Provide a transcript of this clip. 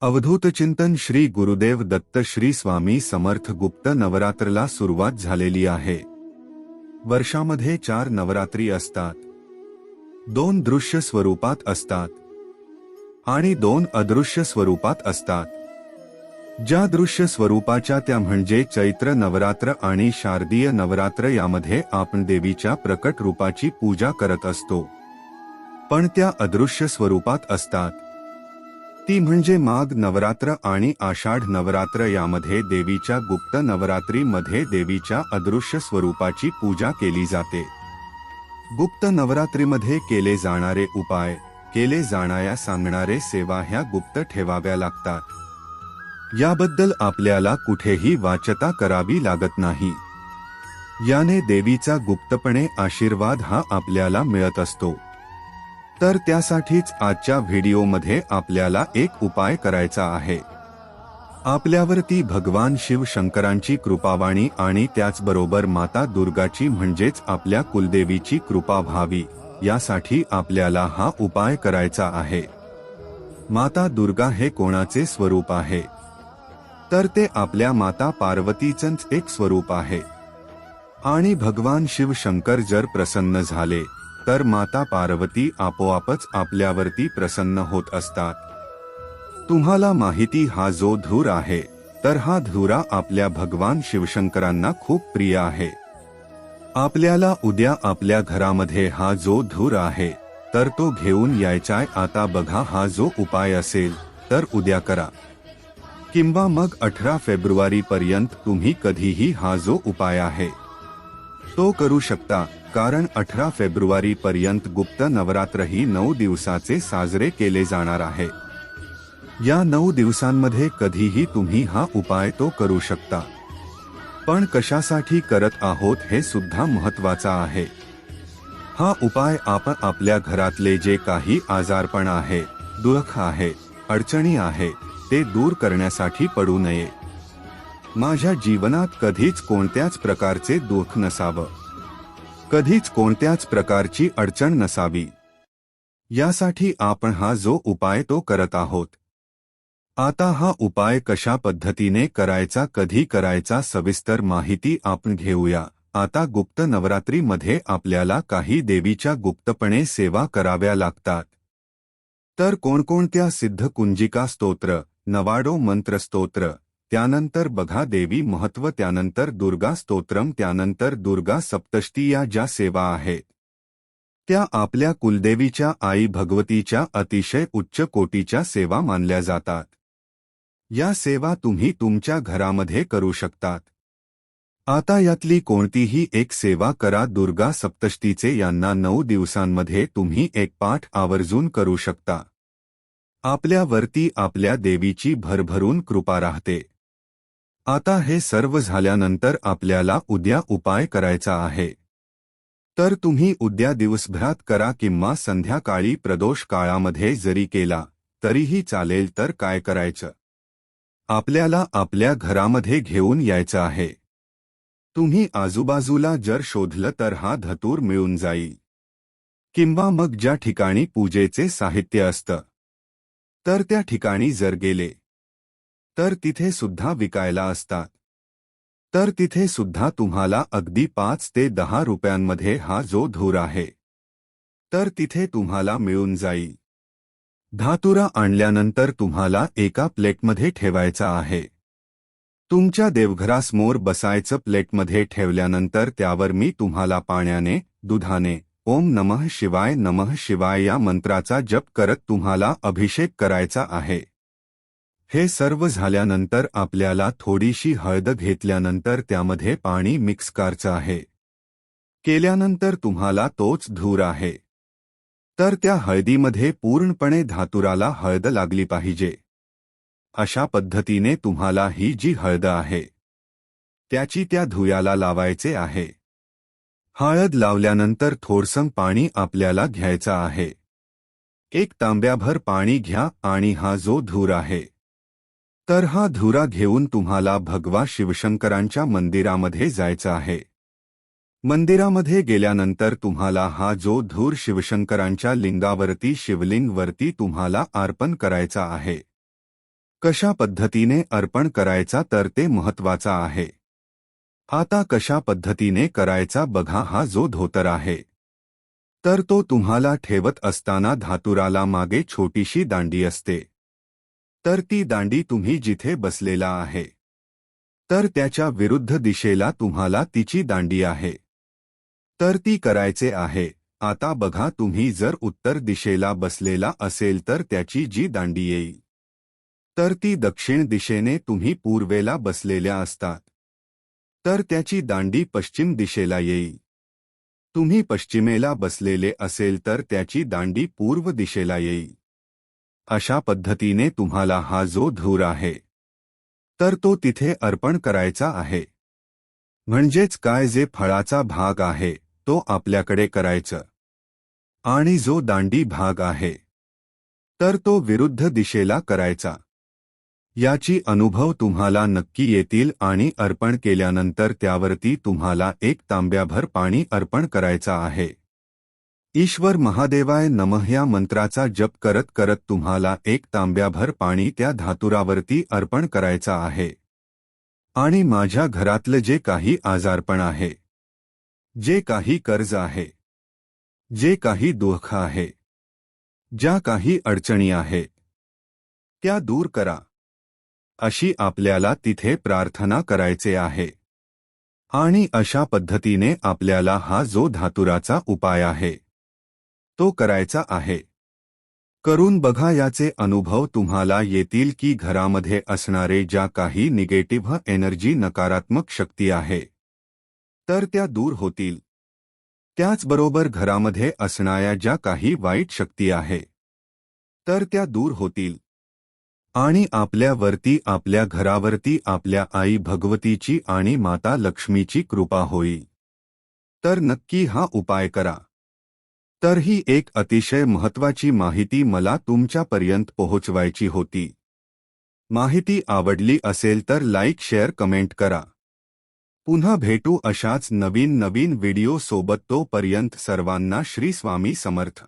अवधूत चिंतन श्री गुरुदेव दत्त श्री स्वामी समर्थ गुप्त नवरात्रला सुरुवात झालेली आहे. वर्षामध्ये चार नवरात्री असतात. दोन दृश्य स्वरूपात असतात. आणि दोन अदृश्य स्वरूपात असतात. ज्या दृश्य स्वरूपाच्या त्या म्हणजे चैत्र नवरात्र आणि शारदीय नवरात्र यामध्ये आपण देवीच्या प्रकट रूपाची पूजा करत असतो. पण त्या अदृश्य स्वरूपात असतात. ती म्हणजे माघ नवरात्र आणि आषाढ नवरात्र यामध्ये देवीच्या गुप्त नवरात्रीमध्ये देवीच्या अदृश्य स्वरूपाची पूजा केली जाते. गुप्त नवरात्रीमध्ये केले जाणारे उपाय केले जाणाऱ्या सांगणारे सेवा ह्या गुप्त ठेवाव्या लागतात. याबद्दल आपल्याला कुठेही वाचता करावी लागत नाही. याने देवीचा गुप्तपणे आशीर्वाद हा आपल्याला मिळत असतो. तर त्यासाठीच आजच्या व्हिडिओमध्ये आपल्याला एक उपाय करायचा आहे. आपल्यावरती भगवान शिव शंकरांची कृपावाणी आणि त्याचबरोबर माता दुर्गाची म्हणजेच आपल्या कुलदेवीची कृपा व्हावी यासाठी आपल्याला हा उपाय करायचा आहे. माता दुर्गा हे कोणाचे स्वरूप आहे? तर ते आपल्या माता पार्वतीचंच एक स्वरूप आहे. आणि भगवान शिव शंकर जर प्रसन्न झाले तर माता पार्वती आपोआपच आपल्यावरती प्रसन्न होत असतात. तुम्हाला माहिती हा जो धूर आहे तर हा धुरा आपल्या भगवान शिवशंकरांना खूप प्रिय आहे. आपल्याला उद्या आपल्या घरामध्ये हा जो धूर आहे तर तो घेऊन यायचाय आता बघा हा जो उपाय असेल तर उद्या करा. किंवा मग अठरा फेब्रुवारी पर्यंत तुम्ही कधीही हा जो उपाय आहे तो करू शकता. कारण अठरा फेब्रुवारी पर्यंत गुप्त नवरात्र ही नऊ दिवसाचे साजरे केले जाणार आहे. या नऊ दिवसांमध्ये कधीही तुम्ही हा उपाय तो करू शकता. पण कशासाठी करत आहोत हे सुद्धा महत्त्वाचा आहे. हा उपाय आपण आपल्या घरातले जे काही आजारपण आहे दुःख आहे अडचणी आहे ते दूर करण्यासाठी पडू नये. माझ्या जीवनात कधीच कोणत्याच प्रकारचे दुःख नसावं. कधीच कोणत्याच प्रकारची अडचण नसावी. यासाठी आपण हा जो उपाय तो करत आहोत. आता हा उपाय कशा पद्धतीने करायचा कधी करायचा सविस्तर माहिती आपण घेऊया. आता गुप्त नवरात्रीमध्ये आपल्याला काही देवीच्या गुप्तपणे सेवा कराव्या लागतात. तर कोणकोणत्या सिद्ध कुंजिका स्तोत्र नवाडो मंत्रस्तोत्र त्यानंतर बघा देवी महत्त्व त्यानंतर दुर्गा स्तोत्रम त्यानंतर दुर्गा सप्तष्टी या ज्या सेवा आहेत. त्या आपल्या कुलदेवीच्या आई भगवतीच्या अतिशय उच्च कोटीच्या सेवा मानल्या जातात. या सेवा तुम्ही तुमच्या घरामध्ये करू शकतात. आता यातली कोणतीही एक सेवा करा दुर्गा सप्तष्टीचे यांना नऊ दिवसांमध्ये तुम्ही एक पाठ आवर्जून करू शकता. आपल्यावरती आपल्या देवीची भरभरून कृपा राहते. आता हे सर्व झाल्यानंतर आपल्याला उद्या उपाय करायचा आहे. तर तुम्ही उद्या दिवसभरात करा किंवा संध्याकाळी प्रदोष काळामध्ये जरी केला तरीही चालेल तर काय करायचं? आपल्याला आपल्या घरामध्ये घेऊन यायचं आहे. तुम्ही आजूबाजूला जर शोधलं तर हा धतूर मिळून जाईल. किंवा मग ज्या ठिकाणी पूजेचे साहित्य असतं तर त्या ठिकाणी जर गेले तर तिथे सुद्धा विकायला असतात. तर तिथे सुद्धा तुम्हाला अगदी पाच ते दहा रुपयांमध्ये हा जो धूर आहे तर तिथे तुम्हाला मिळून जाईल. धातुरा आणल्यानंतर तुम्हाला एका प्लेटमध्ये ठेवायचा आहे. तुमच्या देवघरासमोर बसायचं प्लेटमध्ये ठेवल्यानंतर त्यावर मी तुम्हाला पाण्याने दुधाने ओम नमः शिवाय नमः शिवाय या मंत्राचा जप करत तुम्हाला अभिषेक करायचा आहे. हे सर्व झाल्यानंतर आपल्याला थोडीशी हळद घेतल्यानंतर त्यामध्ये पाणी मिक्स करायचं आहे. केल्यानंतर तुम्हाला तोच धूर आहे. तर त्या हळदीमध्ये पूर्णपणे धातुराला हळद लागली पाहिजे. अशा पद्धतीने तुम्हाला ही जी हळद आहे त्याची त्या धुयाला लावायचे आहे. हळद लावल्यानंतर थोडसं पाणी आपल्याला घ्यायचं आहे. एक तांब्याभर पाणी घ्या आणि हा जो धूर आहे तर हा धुरा घेऊन तुम्हाला भगवा शिवशंकरांच्या मंदिरामध्ये जायचं आहे. मंदिरामध्ये गेल्यानंतर तुम्हाला हा जो धूर शिवशंकरांच्या लिंगावरती शिवलिंगवरती तुम्हाला अर्पण करायचा आहे. कशा पद्धतीने अर्पण करायचा तर ते महत्त्वाचा आहे. आता कशा पद्धतीने करायचा बघा हा जो धोतर आहे. तर तो तुम्हाला ठेवत असताना धातुराला मागे छोटीशी दांडी असते. तर ती दांडी तुम्ही जिथे बसलेला आहे. तर त्याच्या विरुद्ध दिशेला तुम्हाला तिची दांडी आहे. तर ती करायचे आहे. आता बघा तुम्ही जर उत्तर दिशेला बसलेला असेल तर त्याची जी दांडी येईल. तर ती दक्षिण दिशेने तुम्ही पूर्वेला बसलेल्या असतात. तर त्याची दांडी पश्चिम दिशेला येईल. तुम्ही पश्चिमेला बसलेले असेल तर त्याची दांडी पूर्व दिशेला येईल. अशा पद्धतीने तुम्हाला हा जो धूर आहे तर तो तिथे अर्पण करायचा आहे. म्हणजेच काय जे फळाचा भाग आहे तो आपल्याकडे करायचं. आणि जो दांडी भाग आहे तर तो विरुद्ध दिशेला करायचा. याची अनुभव तुम्हाला नक्की येतील आणि अर्पण केल्यानंतर त्यावरती तुम्हाला एक तांब्याभर पाणी अर्पण करायचा आहे. ईश्वर महादेवाय नमः या मंत्राचा जप करत करत तुम्हाला एक तांब्याभर पाणी त्या धातुरावरती अर्पण करायचा आहे. आणि माझ्या घरातलं जे काही आजारपण आहे जे काही कर्ज आहे जे काही दुःख आहे ज्या काही अडचणी आहे त्या दूर करा. अशी आपल्याला तिथे प्रार्थना करायचे आहे. आणि अशा पद्धतीने आपल्याला हा जो धातुराचा उपाय आहे तो करायचा आहे. करून बघा याचे अनुभव तुम्हाला येतील की घरामध्ये असणारे ज्या काही निगेटिव्ह एनर्जी नकारात्मक शक्ती आहे तर त्या दूर होतील. त्याचबरोबर घरामध्ये असणाऱ्या ज्या काही वाईट शक्ती आहे तर त्या दूर होतील. आणि आपल्यावरती आपल्या घरावरती आपल्या आई भगवतीची आणि माता लक्ष्मीची कृपा होईल. तर नक्की हा उपाय करा. तर ही एक अतिशय महत्वाची माहिती मला तुमच्यापर्यंत पोहोचवायची होती. माहिती आवडली असेल तर लाईक, शेअर, कमेंट करा. पुन्हा भेटू अशाच नवीन नवीन व्हिडिओ सोबत तोपर्यंत सर्वांना श्री स्वामी समर्थ.